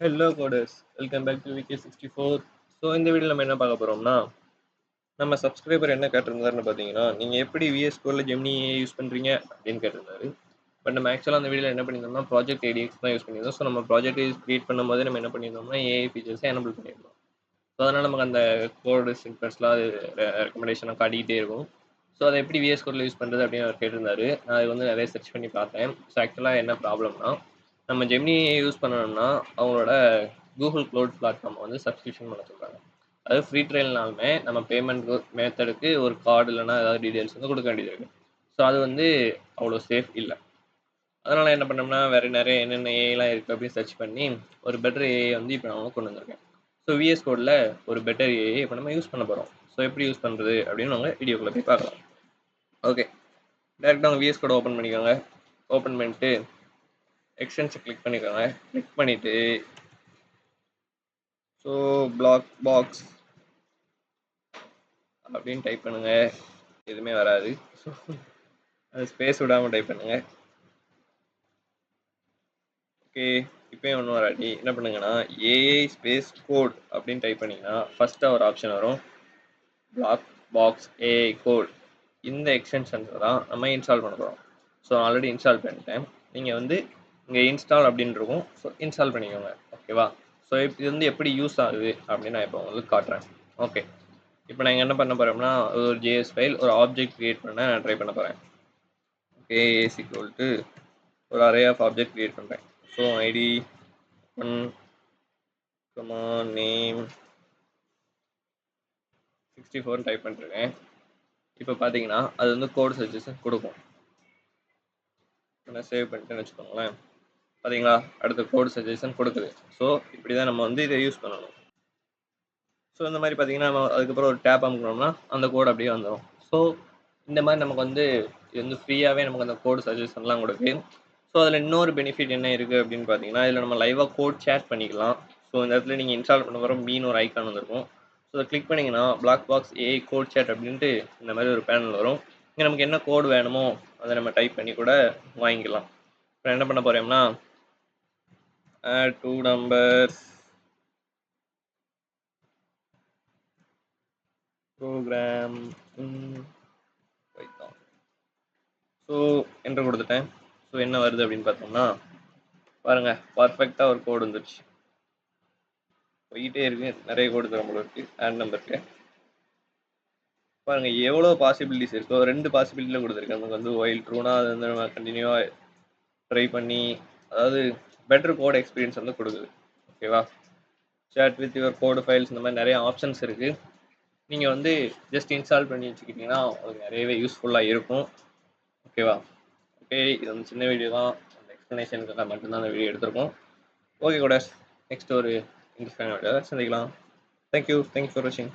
Hello coders welcome back to VK sixty four so இந்த video நம்ம என்ன பார்க்க போகிறோம்னா நம்ம சப்ஸ்கிரைபர் என்ன கேட்டிருந்தாருன்னு பார்த்தீங்கன்னா நீங்கள் எப்படி விஎஸ் கோடில் ஜெமினி யூஸ் பண்ணுறீங்க அப்படின்னு கேட்டிருந்தாரு. பட் நம்ம ஆக்சுவலாக அந்த வீடியோவில் என்ன பண்ணியிருந்தோம்னா ப்ராஜெக்ட் ஐடிஎக்ஸ் தான் யூஸ் பண்ணியிருந்தோம். ஸோ நம்ம ப்ராஜெக்ட் க்ரியேட் பண்ணும்போது நம்ம என்ன பண்ணியிருந்தோம்னா ஏஐ ஃபீச்சர்ஸை எனபிள் பண்ணியிருந்தோம். ஸோ அதனால் நமக்கு அந்த கோடு சிம்பர்ஸ்லாம் அது ரெக்கமெண்டேஷனாக காட்டிக்கிட்டே இருக்கும். ஸோ அதை எப்படி விஎஸ் கோடில் யூஸ் பண்ணுறது அப்படின்னு அவர் கேட்டிருந்தாரு. நான் அது வந்து நிறைய சர்ச் பண்ணி பார்த்தேன். ஸோ ஆக்சுவலாக என்ன ப்ராப்ளம்னா நம்ம ஜெமினி யூஸ் பண்ணணும்னா அவங்களோட கூகுள் க்ளோட் பிளாட்ஃபார்மை வந்து சப்ஸ்கிரிப்ஷன் பண்ண சொல்கிறாங்க அது ஃப்ரீ ட்ரையல்னாலுமே நம்ம பேமெண்ட் மெத்தடுக்கு ஒரு கார்டு இல்லைனா ஏதாவது டீட்டெயில்ஸ் வந்து கொடுக்க வேண்டியது இருக்குது ஸோ அது வந்து அவ்வளோ சேஃப் இல்லை. அதனால் என்ன பண்ணோம்னா வேறு நிறைய என்னென்ன ஏஐலாம் இருக்குது அப்படின்னு சர்ச் பண்ணி ஒரு பெட்டர் ஏஐ வந்து இப்போ நான் கொண்டு வந்திருக்கேன். ஸோ விஎஸ் கோடில் ஒரு பெட்டர் ஏஐ இப்போ நம்ம யூஸ் பண்ண போகிறோம் ஸோ எப்படி யூஸ் பண்ணுறது அப்படின்னு நாங்கள் வீடியோக்குள்ளே போய் பார்க்கலாம். ஓகே டேரெக்டாக உங்கள் விஎஸ் கோடை ஓப்பன் பண்ணிக்கோங்க. ஓப்பன் பண்ணிட்டு எக்ஸ்டென்ஸை கிளிக் பண்ணிக்கோங்க. கிளிக் பண்ணிவிட்டு ஸோ பிளாக் பாக்ஸ் அப்படின்னு டைப் பண்ணுங்க. எதுவுமே வராது. ஸோ அது ஸ்பேஸ் விடாமல் டைப் பண்ணுங்க. ஓகே இப்போயும் ஒன்றும் வராட்டி என்ன பண்ணுங்கன்னா ஏஐ ஸ்பேஸ் கோட் அப்படின்னு டைப் பண்ணிங்கன்னா ஃபஸ்ட்டாக ஒரு ஆப்ஷன் வரும். பிளாக் பாக்ஸ் ஏஐ கோட் இந்த எக்ஸ்டென்ஷன்ஸை தான் நம்ம இன்ஸ்டால் பண்ண போகிறோம் ஸோ ஆல்ரெடி இன்ஸ்டால் பண்ணிட்டேன். நீங்கள் வந்து இங்கே இன்ஸ்டால் அப்படின்னு இருக்கும். ஸோ இன்ஸ்டால் பண்ணிக்கோங்க. ஓகேவா ஸோ இது வந்து எப்படி யூஸ் ஆகுது அப்படின்னு நான் இப்போ உங்களுக்கு காட்டுறேன். ஓகே இப்போ நான் என்ன பண்ண போகிறோம்னா ஒரு ஜேஎஸ் ஃபைல் ஒரு ஆப்ஜெக்ட் க்ரியேட் பண்ண நான் ட்ரை பண்ண போகிறேன் ஓகே ஏசி கோல்ட்டு ஒரு அரே ஆஃப் ஆப்ஜெக்ட் க்ரியேட் பண்ணுறேன் so ID one comma name sixty four type பண்ணிருக்கேன். இப்போ பார்த்தீங்கன்னா அது வந்து கோட் சஜஷன் கொடுக்கும். நான் சேவ் பண்ணிட்டேன்னு வச்சுக்கோங்களேன். பார்த்தீங்களா அடுத்த கோட் சஜஷன் கொடுக்குது. ஸோ இப்படி தான் நம்ம வந்து இதை யூஸ் பண்ணணும். ஸோ இந்த மாதிரி பார்த்தீங்கன்னா நம்ம அதுக்கப்புறம் ஒரு டேப் அமுக்கணும்னா அந்த கோட் அப்படியே வந்துடும் ஸோ இந்த மாதிரி நமக்கு வந்து இது வந்து ஃப்ரீயாகவே நமக்கு அந்த கோட் சஜஷன்லாம் கொடுக்கு ஸோ அதில் இன்னொரு பெனிஃபிட் என்ன இருக்குது அப்படின்னு பார்த்தீங்கன்னா இதில் நம்ம லைவாக கோட் சேட் பண்ணிக்கலாம். ஸோ இந்த இடத்துல நீங்கள் இன்ஸ்டால் பண்ண வர மீன் ஒரு ஐக்கான் வந்திருக்கும். ஸோ அதை கிளிக் பண்ணிங்கன்னா black box A code chat அப்படின்ட்டு இந்த மாதிரி ஒரு பேனல் வரும். இங்கே நமக்கு என்ன கோடு வேணுமோ அதை நம்ம டைப் பண்ணி கூட வாங்கிக்கலாம். இப்போ என்ன பண்ண போகிறோம்னா add two numbers. Program. In python. So enter கொடுத்துட்டேன். ஸோ என்ன வருது அப்படின்னு பார்த்தோம்னா பாருங்க பர்ஃபெக்டாக ஒரு கோடு வந்துருச்சு. போயிட்டே இருக்கு. நிறைய கோடு தர இருக்கு. ஆட் நம்பருக்கு பாருங்க எவ்வளோ பாசிபிலிட்டிஸ் இருக்கோ ரெண்டு பாசிபிலிட்டியில் கொடுத்துருக்கு நமக்கு வந்து ஒயில் ட்ரூனா அது வந்து நம்ம கண்டினியூவாக ட்ரை பண்ணி அதாவது பெட்டர் கோட் எக்ஸ்பீரியன்ஸ் வந்து கொடுக்குது. ஓகேவா chat with your code files இந்த மாதிரி நிறைய ஆப்ஷன்ஸ் இருக்குது நீங்கள் வந்து ஜஸ்ட் இன்ஸ்டால் பண்ணி வச்சுக்கிட்டிங்கன்னா உங்களுக்கு நிறையவே யூஸ்ஃபுல்லாக இருக்கும். ஓகேவா ஓகே இது வந்து சின்ன வீடியோ தான். அந்த எக்ஸ்ப்ளனேஷனுக்காக மட்டும்தான் அந்த வீடியோ எடுத்திருக்கோம். ஓகே கூட நெக்ஸ்ட் ஒரு இன்ட்ரெஸ்டான வீடியோ சந்திக்கலாம். Thank you thank you for வாட்சிங்